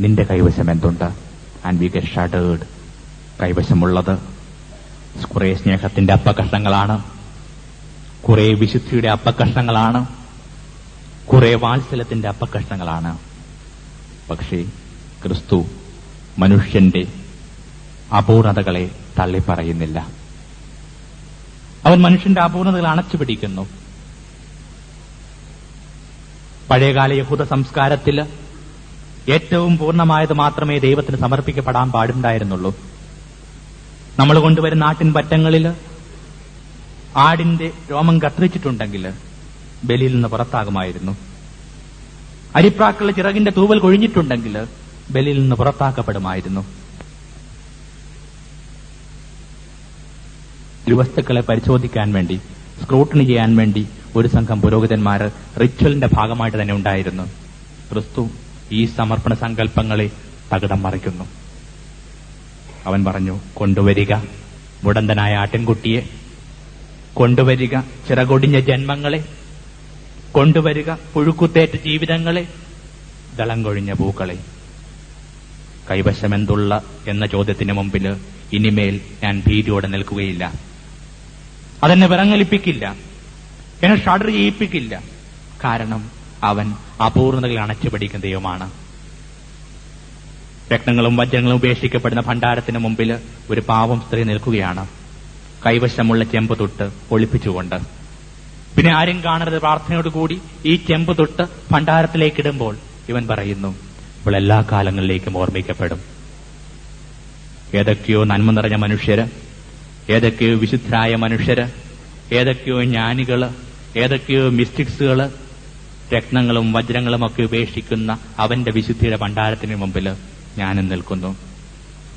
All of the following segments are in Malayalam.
നിന്റെ കൈവശം എന്തുണ്ട്? ആൻഡ് വി ഗെറ്റ് ഷഡേഡ് കൈവശമുള്ളത് കുറെ സ്നേഹത്തിന്റെ അപ്പകഷ്ണങ്ങളാണ് കുറെ വിശുദ്ധിയുടെ അപ്പകഷ്ണങ്ങളാണ് കുറെ വാത്സല്യത്തിന്റെ അപ്പകഷ്ണങ്ങളാണ് പക്ഷേ ക്രിസ്തു മനുഷ്യന്റെ അപൂർണതകളെ തള്ളിപ്പറയുന്നില്ല. അവൻ മനുഷ്യന്റെ അപൂർണതകൾ അണച്ചുപിടിക്കുന്നു പഴയകാല യഹൂദ സംസ്കാരത്തിൽ ഏറ്റവും പൂർണമായത് മാത്രമേ ദൈവത്തിന് സമർപ്പിക്കപ്പെടാൻ പാടുണ്ടായിരുന്നുള്ളൂ. നമ്മൾ കൊണ്ടുവരുന്ന നാട്ടിൻ പറ്റങ്ങളിൽ ആടിന്റെ രോമം കത്തിരിച്ചിട്ടുണ്ടെങ്കിൽ ബലിയിൽ നിന്ന് പുറത്താകുമായിരുന്നു. അരിപ്രാക്കളുടെ ചിറകിന്റെ തൂവൽ കൊഴിഞ്ഞിട്ടുണ്ടെങ്കിൽ ബലിയിൽ നിന്ന് പുറത്താക്കപ്പെടുമായിരുന്നു. വസ്തുക്കളെ പരിശോധിക്കാൻ വേണ്ടി സ്ക്രൂട്ടണി ചെയ്യാൻ വേണ്ടി ഒരു സംഘം പുരോഹിതന്മാർ റിച്വലിന്റെ ഭാഗമായിട്ട് തന്നെ ഉണ്ടായിരുന്നു. ക്രിസ്തു ഈ സമർപ്പണ സങ്കല്പങ്ങളെ തകിടം മറിക്കുന്നു. അവൻ പറഞ്ഞു കൊണ്ടുവരിക മുടന്തനായ ആട്ടിൻകുട്ടിയെ. കൊണ്ടുവരിക ചിറകൊടിഞ്ഞ ജന്മങ്ങളെ. കൊണ്ടുവരിക പുഴുക്കുത്തേറ്റ ജീവിതങ്ങളെ. ദളം കൊഴിഞ്ഞ പൂക്കളെ. കൈവശമെന്തുള്ള എന്ന ചോദ്യത്തിന് മുമ്പിൽ ഇനിമേൽ ഞാൻ ഭീതിയോടെ നിൽക്കുകയില്ല. അതെന്നെ വിറങ്ങലിപ്പിക്കില്ല. എന്നെ ഷഡർ ചെയ്യിപ്പിക്കില്ല കാരണം അവൻ അപൂർണതകൾ അണച്ചുപിടിക്കുന്ന ദൈവമാണ്. രക്തങ്ങളും വജ്രങ്ങളും ഉപേക്ഷിക്കപ്പെടുന്ന ഭണ്ഡാരത്തിന് മുമ്പിൽ ഒരു പാവം സ്ത്രീ നിൽക്കുകയാണ്. കൈവശമുള്ള ചെമ്പ് തൊട്ട് ഒളിപ്പിച്ചുകൊണ്ട്. പിന്നെ ആരും കാണരുത് പ്രാർത്ഥനയോടുകൂടി ഈ ചെമ്പ് തൊട്ട് ഭണ്ഡാരത്തിലേക്ക് ഇടുമ്പോൾ ഇവൻ പറയുന്നു ഇപ്പോൾ എല്ലാ കാലങ്ങളിലേക്കും ഓർമ്മിക്കപ്പെടും. ഏതൊക്കെയോ നന്മ നിറഞ്ഞ മനുഷ്യര് ഏതൊക്കെയോ വിശുദ്ധരായ മനുഷ്യര് ഏതൊക്കെയോ ജ്ഞാനികൾ ഏതൊക്കെയോ മിസ്റ്റിക്സുകൾ രത്നങ്ങളും വജ്രങ്ങളും ഒക്കെ ഉപേക്ഷിക്കുന്ന അവന്റെ വിശുദ്ധിയുടെ ഭണ്ഡാരത്തിന് മുമ്പിൽ ഞാനും നിൽക്കുന്നു.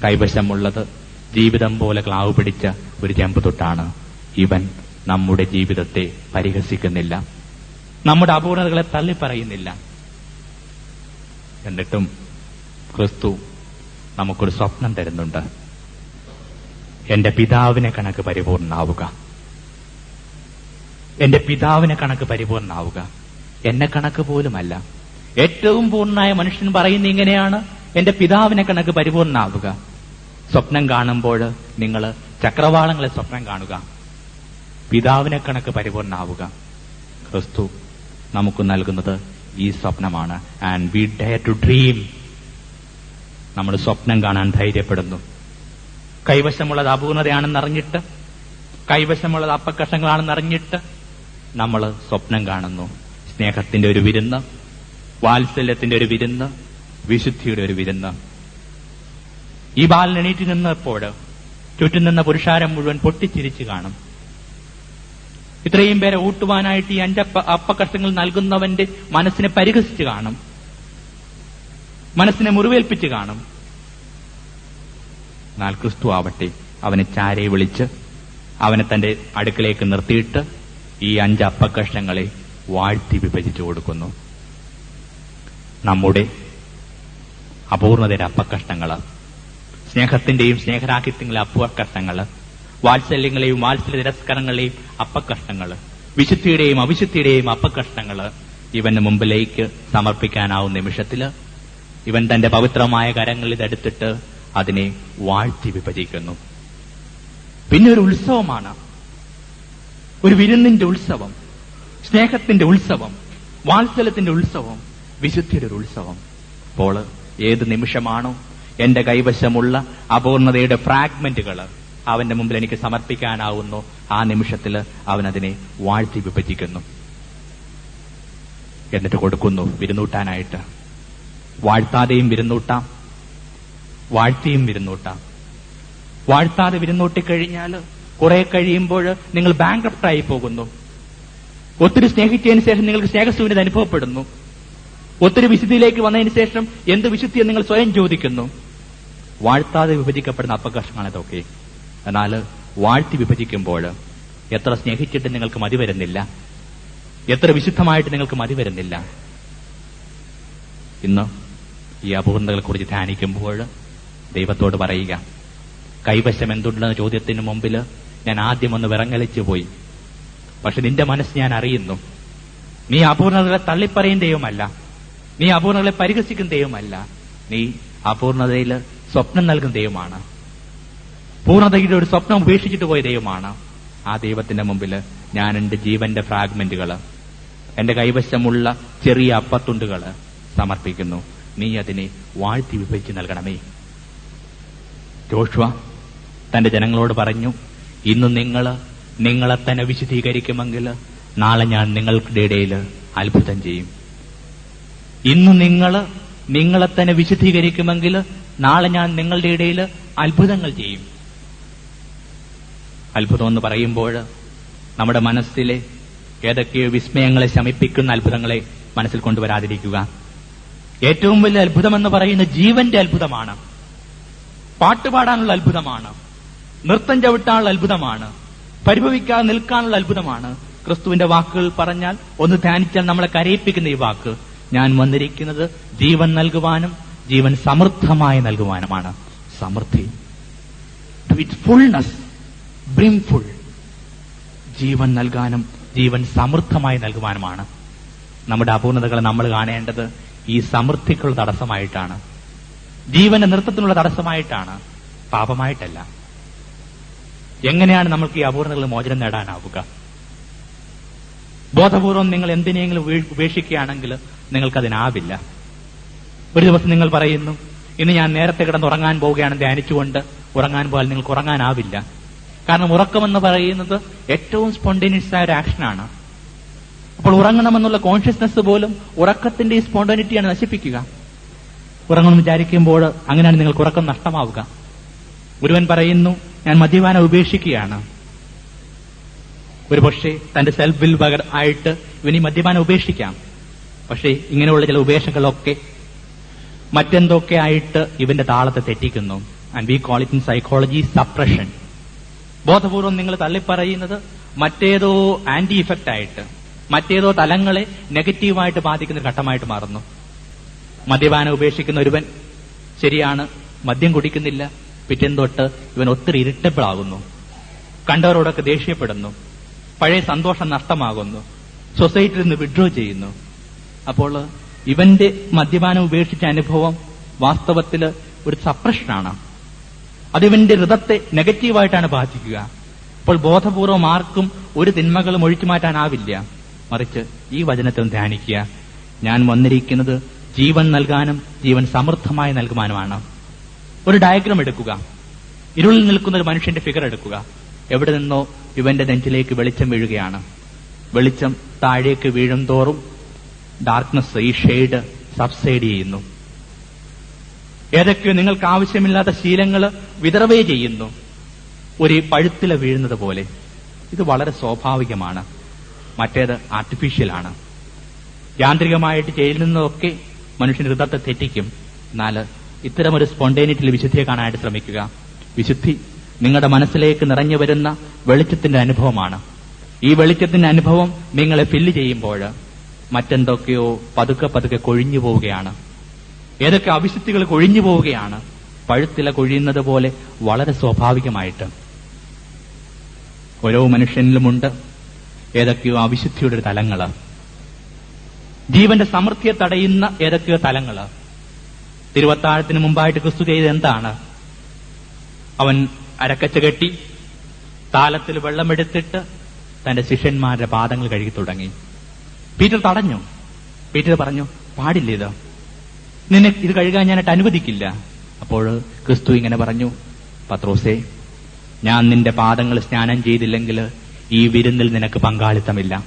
കൈവശമുള്ളത് ജീവിതം പോലെ ക്ലാവ് പിടിച്ച ഒരു ചെമ്പ് തൊട്ടാണ്. ഇവൻ നമ്മുടെ ജീവിതത്തെ പരിഹസിക്കുന്നില്ല. നമ്മുടെ അപൂർണതകളെ തള്ളിപ്പറയുന്നില്ല. എന്നിട്ടും ക്രിസ്തു നമുക്കൊരു സ്വപ്നം തരുന്നുണ്ട്. എന്റെ പിതാവിനെ കണക്ക് പരിപൂർണാവുക എന്റെ പിതാവിനെ കണക്ക് പരിപൂർണാവുക എന്നെ കണക്ക് പോലുമല്ല. ഏറ്റവും പൂർണനായ മനുഷ്യൻ പറയുന്ന ഇങ്ങനെയാണ്. എന്റെ പിതാവിനെ കണക്ക് പരിപൂർണനാവുക. സ്വപ്നം കാണുമ്പോൾ നിങ്ങൾ ചക്രവാളങ്ങളെ സ്വപ്നം കാണുക. പിതാവിനെ കണക്ക് പരിപൂർണനാവുക. ക്രിസ്തു നമുക്ക് നൽകുന്നത് ഈ സ്വപ്നമാണ്. And we dare to dream നമ്മൾ സ്വപ്നം കാണാൻ ധൈര്യപ്പെടുന്നു. കൈവശമുള്ളത് അപൂർണതയാണെന്ന് അറിഞ്ഞിട്ട് കൈവശമുള്ളത് അപ്പക്കഷങ്ങളാണെന്ന് അറിഞ്ഞിട്ട് നമ്മൾ സ്വപ്നം കാണുന്നു. സ്നേഹത്തിന്റെ ഒരു വിരുന്ന് വാത്സല്യത്തിന്റെ ഒരു വിരുന്ന് വിശുദ്ധിയുടെ ഒരു വിരുന്ന്. ഈ ബാലൻ എണീറ്റ് നിന്നപ്പോൾ ചുറ്റും നിന്ന പുരുഷാരം മുഴുവൻ പൊട്ടിച്ചിരിച്ചു കാണും. ഇത്രയും പേരെ ഊട്ടുവാനായിട്ട് ഈ അഞ്ചപ്പ അപ്പക്കഷ്ടങ്ങൾ നൽകുന്നവന്റെ മനസ്സിനെ പരിഹസിച്ചു കാണും. മനസ്സിനെ മുറിവേൽപ്പിച്ച് കാണും. എന്നാൽ ക്രിസ്തു ആവട്ടെ അവനെ ചാരയെ വിളിച്ച് അവനെ തന്റെ അടുക്കളേക്ക് നിർത്തിയിട്ട് ഈ അഞ്ച് അപ്പക്കഷ്ണങ്ങളെ വാഴ്ത്തി വിഭജിച്ചു കൊടുക്കുന്നു. നമ്മുടെ അപൂർണതയുടെ അപ്പക്കഷ്ണങ്ങൾ സ്നേഹത്തിന്റെയും സ്നേഹരാഹിത്യങ്ങളെ അപ്പക്കഷ്ണങ്ങൾ വാത്സല്യങ്ങളെയും വാത്സല്യ തിരസ്കരങ്ങളെയും അപ്പക്കഷ്ണങ്ങൾ വിശുദ്ധിയുടെയും അവിശുദ്ധിയുടെയും അപ്പക്കഷ്ണങ്ങൾ ഇവന് മുമ്പിലേക്ക് സമർപ്പിക്കാനാവുന്ന നിമിഷത്തിൽ. ഇവൻ തന്റെ പവിത്രമായ കരങ്ങളിൽ എടുത്തിട്ട് അതിനെ വാഴ്ത്തി വിഭജിക്കുന്നു. പിന്നെ ഒരു ഉത്സവമാണ്. ഒരു വിരുന്നിന്റെ ഉത്സവം. സ്നേഹത്തിന്റെ ഉത്സവം വാത്സല്യത്തിന്റെ ഉത്സവം വിശുദ്ധിയുടെ ഒരു ഉത്സവം. അപ്പോൾ ഏത് നിമിഷമാണോ എന്റെ കൈവശമുള്ള അപൂർണതയുടെ ഫ്രാഗ്മെന്റുകൾ അവന്റെ മുമ്പിൽ എനിക്ക് സമർപ്പിക്കാനാവുന്നു. ആ നിമിഷത്തിൽ അവൻ അതിനെ വാഴ്ത്തി വിഭജിക്കുന്നു. എന്നിട്ട് കൊടുക്കുന്നു വിരുന്നൂട്ടാനായിട്ട്. വാഴ്ത്താതെയും വിരുന്നൂട്ടാം. വാഴ്ത്തിയും വിരുന്നൂട്ടാം. വാഴ്ത്താതെ വിരുന്നൂട്ടിക്കഴിഞ്ഞാൽ കുറെ കഴിയുമ്പോൾ നിങ്ങൾ ബാങ്ക് ആയി പോകുന്നു. ഒത്തിരി സ്നേഹിച്ചതിന് ശേഷം നിങ്ങൾക്ക് സ്നേഹശൂന്യത അനുഭവപ്പെടുന്നു. ഒത്തിരി വിശുദ്ധിയിലേക്ക് വന്നതിന് ശേഷം എന്ത് വിശുദ്ധിയെ നിങ്ങൾ സ്വയം ചോദിക്കുന്നു. വാഴ്ത്താതെ വിഭജിക്കപ്പെടുന്ന അപകർഷമാണ് ഇതൊക്കെ എന്നാൽ വാഴ്ത്തി വിഭജിക്കുമ്പോൾ എത്ര സ്നേഹിച്ചിട്ട് നിങ്ങൾക്ക് മതി വരുന്നില്ല. എത്ര വിശുദ്ധമായിട്ട് നിങ്ങൾക്ക് മതി വരുന്നില്ല. ഇന്ന് ഈ അപൂർണതകളെ കുറിച്ച് ധ്യാനിക്കുമ്പോൾ ദൈവത്തോട് പറയുക കൈവശം എന്തുണ്ടെന്ന ചോദ്യത്തിന് മുമ്പിൽ ഞാൻ ആദ്യം ഒന്ന് വിറങ്ങലിച്ചു പോയി പക്ഷെ നിന്റെ മനസ്സ് ഞാൻ അറിയുന്നു. നീ അപൂർണതകളെ തള്ളിപ്പറയുന്നതേയുമല്ല നീ അപൂർണതകളെ പരിഹസിക്കുന്നതേയുമല്ല നീ അപൂർണതയിൽ സ്വപ്നം നൽകുന്ന ദൈവമാണ്. പൂർണതയുടെ ഒരു സ്വപ്നം ഉപേക്ഷിച്ചിട്ട് പോയ ദൈവമാണ്. ആ ദൈവത്തിന്റെ മുമ്പിൽ ഞാൻ എന്റെ ജീവന്റെ ഫ്രാഗ്മെന്റുകൾ. എന്റെ കൈവശമുള്ള ചെറിയ അപ്പത്തുണ്ടുകൾ സമർപ്പിക്കുന്നു. നീ അതിനെ വാഴ്ത്തി വിഭജിച്ച് നൽകണമേ. ജോഷ തന്റെ ജനങ്ങളോട് പറഞ്ഞു ഇന്ന് നിങ്ങൾ നിങ്ങളെ തന്നെ വിശദീകരിക്കുമെങ്കിൽ നാളെ ഞാൻ നിങ്ങളുടെ ഇടയിൽ അത്ഭുതം ചെയ്യും. ഇന്ന് നിങ്ങൾ നിങ്ങളെ തന്നെ വിശദീകരിക്കുമെങ്കിൽ നാളെ ഞാൻ നിങ്ങളുടെ ഇടയിൽ അത്ഭുതങ്ങൾ ചെയ്യും. അത്ഭുതം എന്ന് പറയുമ്പോൾ നമ്മുടെ മനസ്സിലെ ഏതൊക്കെയോ വിസ്മയങ്ങളെ ശമിപ്പിക്കുന്ന അത്ഭുതങ്ങളെ മനസ്സിൽ കൊണ്ടുവരാതിരിക്കുക. ഏറ്റവും വലിയ അത്ഭുതമെന്ന് പറയുന്ന ജീവന്റെ അത്ഭുതമാണ്. പാട്ടുപാടാനുള്ള അത്ഭുതമാണ്. നൃത്തം ചവിട്ടാനുള്ള അത്ഭുതമാണ്. പരിഭവിക്കാതെ നിൽക്കാനുള്ള അത്ഭുതമാണ്. ക്രിസ്തുവിന്റെ വാക്കുകൾ പറഞ്ഞാൽ ഒന്ന് ധ്യാനിച്ചാൽ നമ്മളെ കരയിപ്പിക്കുന്ന ഈ വാക്ക്. ഞാൻ വന്നിരിക്കുന്നത് ജീവൻ നൽകുവാനും ജീവൻ സമൃദ്ധമായി നൽകുവാനുമാണ്. സമൃദ്ധി. വിത്ത് ഫുൾനെസ് ബ്രിംഫുൾ ജീവൻ നൽകാനും ജീവൻ സമൃദ്ധമായി നൽകുവാനുമാണ്. നമ്മുടെ അപൂർണതകളെ നമ്മൾ കാണേണ്ടത് ഈ സമൃദ്ധിക്കുള്ള തടസ്സമായിട്ടാണ്. ജീവന്റെ നൃത്തത്തിനുള്ള തടസ്സമായിട്ടാണ്. പാപമായിട്ടല്ല. എങ്ങനെയാണ് നമുക്ക് ഈ അപൂർണതകൾ മോചനം നേടാനാവുക? ബോധപൂർവം നിങ്ങൾ എന്തിനെങ്കിലും ഉപേ- ഉപേക്ഷിക്കുകയാണെങ്കിൽ നിങ്ങൾക്കതിനാവില്ല. ഒരു ദിവസം നിങ്ങൾ പറയുന്നു ഇന്ന് ഞാൻ നേരത്തെ കിടന്ന് ഉറങ്ങാൻ പോവുകയാണ് ധ്യാനിച്ചുകൊണ്ട് ഉറങ്ങാൻ പോയാൽ നിങ്ങൾക്ക് ഉറങ്ങാനാവില്ല. കാരണം ഉറക്കമെന്ന് പറയുന്നത് ഏറ്റവും സ്പോണ്ടേനിയസ് ആയ ഒരു ആക്ഷനാണ് അപ്പോൾ ഉറങ്ങണമെന്നുള്ള കോൺഷ്യസ്നെസ് പോലും ഉറക്കത്തിന്റെ ഈ സ്പോണ്ടോണിറ്റിയാണ് നശിപ്പിക്കുക. ഉറങ്ങണം വിചാരിക്കുമ്പോൾ അങ്ങനെയാണ് നിങ്ങൾക്ക് ഉറക്കം നഷ്ടമാവുക. ഒരുവൻ പറയുന്നു ഞാൻ മദ്യപാനം ഉപേക്ഷിക്കുകയാണ്. ഒരു പക്ഷേ തന്റെ സെൽഫ് വിൽ ആയിട്ട് ഇവനി മദ്യപാനം ഉപേക്ഷിക്കാം. പക്ഷേ ഇങ്ങനെയുള്ള ചില ഉപേക്ഷകളൊക്കെ മറ്റെന്തൊക്കെ ആയിട്ട് ഇവന്റെ താളത്തെ തെറ്റിക്കുന്നു. And we call it in psychology suppression ബോധപൂർവം നിങ്ങൾ തള്ളിപ്പറയുന്നത് മറ്റേതോ ആന്റി ഇഫക്റ്റ് ആയിട്ട് മറ്റേതോ തലങ്ങളെ നെഗറ്റീവായിട്ട് ബാധിക്കുന്ന ഘട്ടമായിട്ട് മാറുന്നു. മദ്യപാനം ഉപേക്ഷിക്കുന്ന ഒരുവൻ ശരിയാണ് മദ്യം കുടിക്കുന്നില്ല പിറ്റേന്ന് തൊട്ട് ഇവൻ ഒത്തിരി ഇറിറ്റബിൾ ആകുന്നു കണ്ടവരോടൊക്കെ ദേഷ്യപ്പെടുന്നു. പഴയ സന്തോഷം നഷ്ടമാകുന്നു. സൊസൈറ്റിയിൽ നിന്ന് വിഡ്രോ ചെയ്യുന്നു. അപ്പോൾ ഇവന്റെ മദ്യപാനം ഉപേക്ഷിച്ച അനുഭവം വാസ്തവത്തിൽ ഒരു സപ്രഷനാണ്. അതിവന്റെ ഹൃദത്തെ നെഗറ്റീവായിട്ടാണ് ബാധിക്കുക. അപ്പോൾ ബോധപൂർവം ആർക്കും ഒരു തിന്മകളും ഒഴിച്ചു മാറ്റാനാവില്ല. മറിച്ച് ഈ വചനത്തിൽ ധ്യാനിക്കുക. ഞാൻ വന്നിരിക്കുന്നത് ജീവൻ നൽകാനും ജീവൻ സമൃദ്ധമായി നൽകുവാനുമാണ്. ഒരു ഡയഗ്രം എടുക്കുക. ഇരുളിൽ നിൽക്കുന്ന ഒരു മനുഷ്യന്റെ ഫിഗർ എടുക്കുക. എവിടെ നിന്നോ ഇവന്റെ നെഞ്ചിലേക്ക് വെളിച്ചം വീഴുകയാണ്. വെളിച്ചം താഴേക്ക് വീഴും തോറും ഡാർക്ക്നെസ് ഈ ഷെയ്ഡ് സബ്സൈഡ് ചെയ്യുന്നു. ഏതൊക്കെയോ നിങ്ങൾക്ക് ആവശ്യമില്ലാത്ത ശീലങ്ങൾ വിതറവേ ചെയ്യുന്നു. ഒരു പഴുത്തില വീഴുന്നത് പോലെ. ഇത് വളരെ സ്വാഭാവികമാണ്. മറ്റേത് ആർട്ടിഫിഷ്യലാണ് യാന്ത്രികമായിട്ട് ചെയ്യുന്നതൊക്കെ മനുഷ്യന്റെ ഹൃദയത്തെ തെറ്റിക്കും. എന്നാൽ ഇത്തരമൊരു സ്പോണ്ടേനിറ്റിയിൽ വിശുദ്ധിയെ കാണാനായിട്ട് ശ്രമിക്കുക. വിശുദ്ധി നിങ്ങളുടെ മനസ്സിലേക്ക് നിറഞ്ഞു വരുന്ന വെളിച്ചത്തിന്റെ അനുഭവമാണ്. ഈ വെളിച്ചത്തിന്റെ അനുഭവം നിങ്ങളെ ഫില്ല് ചെയ്യുമ്പോൾ മറ്റെന്തൊക്കെയോ പതുക്കെ പതുക്കെ കൊഴിഞ്ഞു പോവുകയാണ്. ഏതൊക്കെ അവിശുദ്ധികൾ കൊഴിഞ്ഞു പോവുകയാണ്. പഴുത്തില കൊഴിയുന്നത് പോലെ വളരെ സ്വാഭാവികമായിട്ട്. ഓരോ മനുഷ്യനിലുമുണ്ട് ഏതൊക്കെയോ അവിശുദ്ധിയുടെ തലങ്ങൾ. ജീവന്റെ സമൃദ്ധിയെ തടയുന്ന ഏതൊക്കെയോ തലങ്ങൾ. തിരുവത്താഴത്തിന് മുമ്പായിട്ട് ക്രിസ്തു ചെയ്ത് എന്താണ്? അവൻ അരക്കച്ച കെട്ടി താലത്തിൽ വെള്ളമെടുത്തിട്ട് തന്റെ ശിഷ്യന്മാരുടെ പാദങ്ങൾ കഴുകി തുടങ്ങി. പീറ്റർ തടഞ്ഞു. പീറ്റർ പറഞ്ഞു പാടില്ല ഇത്. നിന്നെ ഇത് കഴുകാൻ ഞാനായിട്ട് അനുവദിക്കില്ല. അപ്പോൾ ക്രിസ്തു ഇങ്ങനെ പറഞ്ഞു പത്രോസേ ഞാൻ നിന്റെ പാദങ്ങൾ സ്നാനം ചെയ്തില്ലെങ്കിൽ ഈ വിരുന്നിൽ നിനക്ക് പങ്കാളിത്തമില്ല.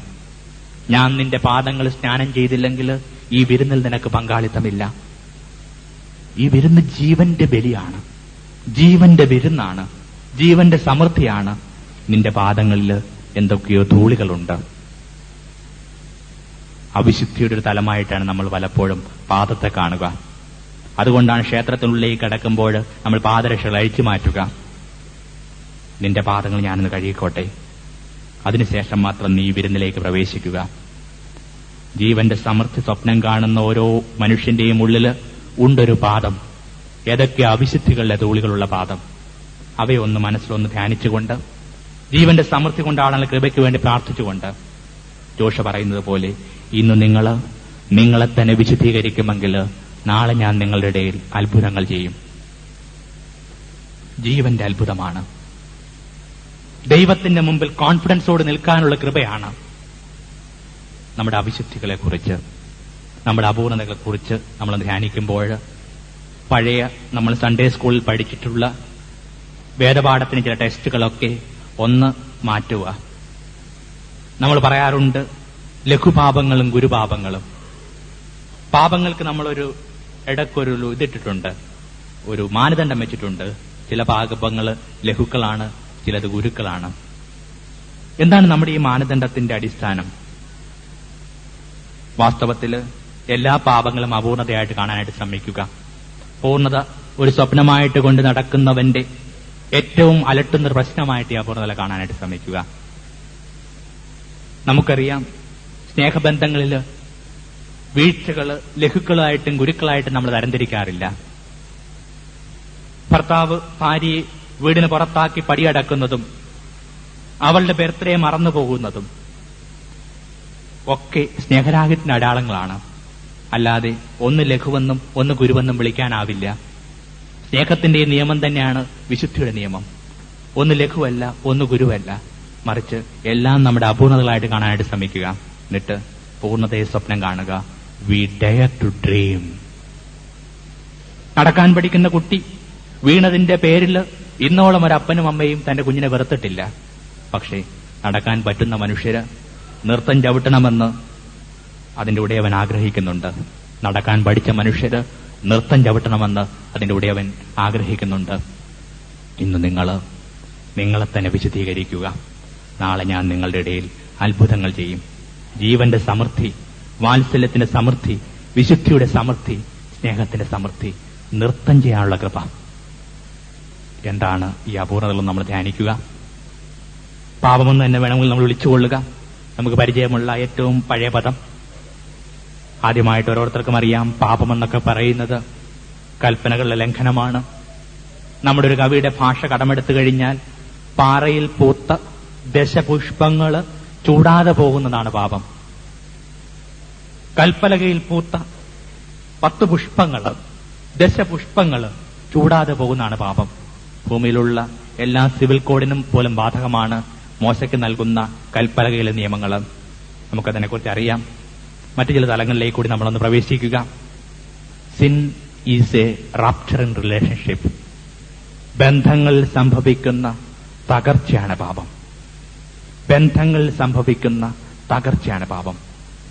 ഞാൻ നിന്റെ പാദങ്ങൾ സ്നാനം ചെയ്തില്ലെങ്കിൽ ഈ വിരുന്നിൽ നിനക്ക് പങ്കാളിത്തമില്ല. ഈ വിരുന്ന് ജീവന്റെ ബലിയാണ്. ജീവന്റെ വിരുന്നാണ്. ജീവന്റെ സമൃദ്ധിയാണ്. നിന്റെ പാദങ്ങളിൽ എന്തൊക്കെയോ ധൂളികളുണ്ട്. അവിശുദ്ധിയുടെ ഒരു തലമായിട്ടാണ് നമ്മൾ പലപ്പോഴും പാദത്തെ കാണുക. അതുകൊണ്ടാണ് ക്ഷേത്രത്തിനുള്ളിലേക്ക് കടക്കുമ്പോൾ നമ്മൾ പാദരക്ഷകൾ അഴിച്ചു മാറ്റുക. നിന്റെ പാദങ്ങൾ ഞാനൊന്ന് കഴുകിക്കോട്ടെ. അതിനുശേഷം മാത്രം നീ വിരുന്നിലേക്ക് പ്രവേശിക്കുക. ജീവന്റെ സമൃദ്ധി സ്വപ്നം കാണുന്ന ഓരോ മനുഷ്യന്റെയും ഉള്ളിൽ ഉണ്ടൊരു പാദം. ഏതൊക്കെ അവിശുദ്ധികളുടെ ധൂളികളുള്ള പാദം. അവയൊന്ന് മനസ്സിലൊന്ന് ധ്യാനിച്ചുകൊണ്ട് ജീവന്റെ സമൃദ്ധി കൊണ്ടാണല്ലോ കൃപയ്ക്ക് വേണ്ടി പ്രാർത്ഥിച്ചുകൊണ്ട്. ജോഷ പറയുന്നത് പോലെ ഇന്ന് നിങ്ങൾ നിങ്ങളെ തന്നെ വിശുദ്ധീകരിക്കുമെങ്കിൽ നാളെ ഞാൻ നിങ്ങളുടെ ഇടയിൽ അത്ഭുതങ്ങൾ ചെയ്യും. ജീവന്റെ അത്ഭുതമാണ്. ദൈവത്തിന്റെ മുമ്പിൽ കോൺഫിഡൻസോട് നിൽക്കാനുള്ള കൃപയാണ് നമ്മുടെ അവിശുദ്ധികളെ കുറിച്ച് നമ്മുടെ അപൂർണതകളെക്കുറിച്ച് നമ്മൾ ധ്യാനിക്കുമ്പോൾ പഴയ നമ്മൾ സൺഡേ സ്കൂളിൽ പഠിച്ചിട്ടുള്ള വേദപാഠത്തിന് ചില ടെസ്റ്റുകളൊക്കെ ഒന്ന് മാറ്റുക. നമ്മൾ പറയാറുണ്ട് ലഘുപാപങ്ങളും ഗുരുപാപങ്ങളും. പാപങ്ങൾക്ക് നമ്മളൊരു ഇടക്കൊരു ഇതിട്ടിട്ടുണ്ട്. ഒരു മാനദണ്ഡം വെച്ചിട്ടുണ്ട്. ചില പാപങ്ങൾ ലഘുക്കളാണ് ചിലത് ഗുരുക്കളാണ്. എന്താണ് നമ്മുടെ ഈ മാനദണ്ഡത്തിന്റെ അടിസ്ഥാനം? വാസ്തവത്തിൽ എല്ലാ പാപങ്ങളും അപൂർണതയായിട്ട് കാണാനായിട്ട് ശ്രമിക്കുക. പൂർണത ഒരു സ്വപ്നമായിട്ട് കൊണ്ട് നടക്കുന്നവന്റെ ഏറ്റവും അലട്ടുന്ന പ്രശ്നമായിട്ട് ഈ അപൂർണത കാണാനായിട്ട് ശ്രമിക്കുക. നമുക്കറിയാം സ്നേഹബന്ധങ്ങളിൽ വീഴ്ചകൾ ലഘുക്കളായിട്ടും ഗുരുക്കളായിട്ടും നമ്മൾ തരംതിരിക്കാറില്ല. ഭർത്താവ് ഭാര്യയെ വീടിന് പുറത്താക്കി പടിയടക്കുന്നതും അവളുടെ ബർത്ത്ഡേ മറന്നു പോകുന്നതും ഒക്കെ സ്നേഹരാഗത്തിന്റെ അടയാളങ്ങളാണ്. അല്ലാതെ ഒന്ന് ലഘുവെന്നും ഒന്ന് ഗുരുവെന്നും വിളിക്കാനാവില്ല. സ്നേഹത്തിന്റെ നിയമം തന്നെയാണ് വിശുദ്ധിയുടെ നിയമം. ഒന്ന് ലഘുവല്ല ഒന്ന് ഗുരുവല്ല. മറിച്ച് എല്ലാം നമ്മുടെ അപൂർണതകളായിട്ട് കാണാനായിട്ട് ശ്രമിക്കുക. എന്നിട്ട് പൂർണതയെ സ്വപ്നം കാണുക. വി ഡയർ ടു ഡ്രീം നടക്കാൻ പഠിക്കുന്ന കുട്ടി വീണതിന്റെ പേരിൽ ഇന്നോളം ഒരു അപ്പനും അമ്മയും തന്റെ കുഞ്ഞിനെ വെറുത്തിട്ടില്ല. പക്ഷേ നടക്കാൻ പറ്റുന്ന മനുഷ്യര് നൃത്തം ചവിട്ടണമെന്ന് അതിന്റെ ഉടയവൻ ആഗ്രഹിക്കുന്നുണ്ട്. നടക്കാൻ പഠിച്ച മനുഷ്യര് നൃത്തം ചവിട്ടണമെന്ന് അതിന്റെ ഉടയവൻ ആഗ്രഹിക്കുന്നുണ്ട്. ഇന്ന് നിങ്ങൾ നിങ്ങളെ തന്നെ വിശദീകരിക്കുക. നാളെ ഞാൻ നിങ്ങളുടെ ഇടയിൽ അത്ഭുതങ്ങൾ ചെയ്യും. ജീവന്റെ സമൃദ്ധി വാത്സല്യത്തിന്റെ സമൃദ്ധി വിശുദ്ധിയുടെ സമൃദ്ധി സ്നേഹത്തിന്റെ സമൃദ്ധി നൃത്തം ചെയ്യാനുള്ള കൃപ. എന്താണ് ഈ അപൂർണതകളും നമ്മൾ ധ്യാനിക്കുക? പാപമെന്ന് തന്നെ വേണമെങ്കിൽ നമ്മൾ വിളിച്ചുകൊള്ളുക. നമുക്ക് പരിചയമുള്ള ഏറ്റവും പഴയ പദം ആദ്യമായിട്ട് ഓരോരുത്തർക്കും അറിയാം പാപമെന്നൊക്കെ പറയുന്നത്. കൽപ്പനകളുടെ ലംഘനമാണ്. നമ്മുടെ ഒരു കവിയുടെ ഭാഷ കടമെടുത്തു കഴിഞ്ഞാൽ പാറയിൽ പൂത്ത ദശപുഷ്പങ്ങൾ ചൂടാതെ പോകുന്നതാണ് പാപം. കൽപ്പലകയിൽ പൂത്ത പത്ത് പുഷ്പങ്ങൾ ദശപുഷ്പങ്ങൾ ചൂടാതെ പോകുന്നതാണ് പാപം. ഭൂമിയിലുള്ള എല്ലാ സിവിൽ കോഡിനും പോലും ബാധകമാണ് മോശയ്ക്ക് നൽകുന്ന കൽപ്പലകയിലെ നിയമങ്ങൾ. നമുക്കതിനെക്കുറിച്ച് അറിയാം. മറ്റു ചില തലങ്ങളിലേക്ക് കൂടി നമ്മളൊന്ന് പ്രവേശിക്കുക. Sin is a rupture in relationship ബന്ധങ്ങൾ സംഭവിക്കുന്ന തകർച്ചയാണ് പാപം. ബന്ധങ്ങൾ സംഭവിക്കുന്ന തകർച്ചയാണ് പാപം.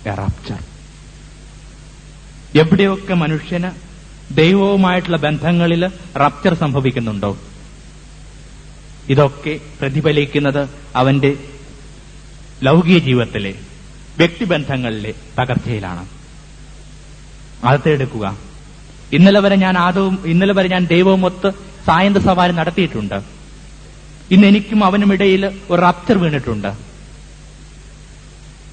റാപ്ചർ എവിടെയൊക്കെ മനുഷ്യന് ദൈവവുമായിട്ടുള്ള ബന്ധങ്ങളിൽ റപ്ചർ സംഭവിക്കുന്നുണ്ടോ? ഇതൊക്കെ പ്രതിഫലിക്കുന്നത് അവന്റെ ലൗകിക ജീവിതത്തിലെ വ്യക്തിബന്ധങ്ങളിലെ തകർച്ചയിലാണ്. അകത്തെ എടുക്കുക. ഇന്നലെ വരെ ഞാൻ ആദവും ഇന്നലെ വരെ ഞാൻ ദൈവവും ഒത്ത് സായന്ത സവാരി നടത്തിയിട്ടുണ്ട്. ഇന്ന് എനിക്കും അവനും ഇടയിൽ ഒരു റപ്ചർ വീണിട്ടുണ്ട്.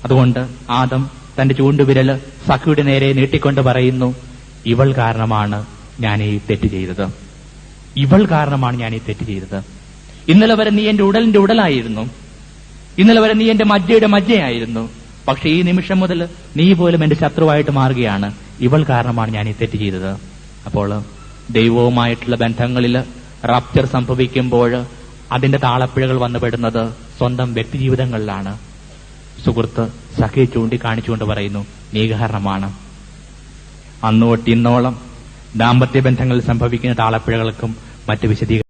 അതുകൊണ്ട് ആദം തന്റെ ചൂണ്ടുവിരൽ സഖിയുടെ നേരെ നീട്ടിക്കൊണ്ട് പറയുന്നു ഇവൾ കാരണമാണ് ഞാൻ ഈ തെറ്റ് ചെയ്തത്. ഇവൾ കാരണമാണ് ഞാൻ ഈ തെറ്റ് ചെയ്തത്. ഇന്നലെ വരെ നീ എന്റെ ഉടലിന്റെ ഉടലായിരുന്നു. ഇന്നലെ വരെ നീ എന്റെ മജ്ജയുടെ മജ്ജയായിരുന്നു. പക്ഷെ ഈ നിമിഷം മുതൽ നീ പോലും എന്റെ ശത്രുവായിട്ട് മാറുകയാണ്. ഇവൾ കാരണമാണ് ഞാൻ ഈ തെറ്റ് ചെയ്തത്. അപ്പോൾ ദൈവവുമായിട്ടുള്ള ബന്ധങ്ങളിൽ റപ്ചർ സംഭവിക്കുമ്പോൾ അതിന്റെ താളപ്പിഴകൾ വന്നുപെടുന്നത് സ്വന്തം വ്യക്തിജീവിതങ്ങളിലാണ്. സുഹൃത്ത് സഖി ചൂണ്ടിക്കാണിച്ചുകൊണ്ട് പറയുന്നു നീ കാരണമാണ്. അന്ന് തൊട്ട് ഇന്നോളം ദാമ്പത്യ ബന്ധങ്ങളിൽ സംഭവിക്കുന്ന താളപ്പിഴകൾക്കും മറ്റ് വിശദീകരണം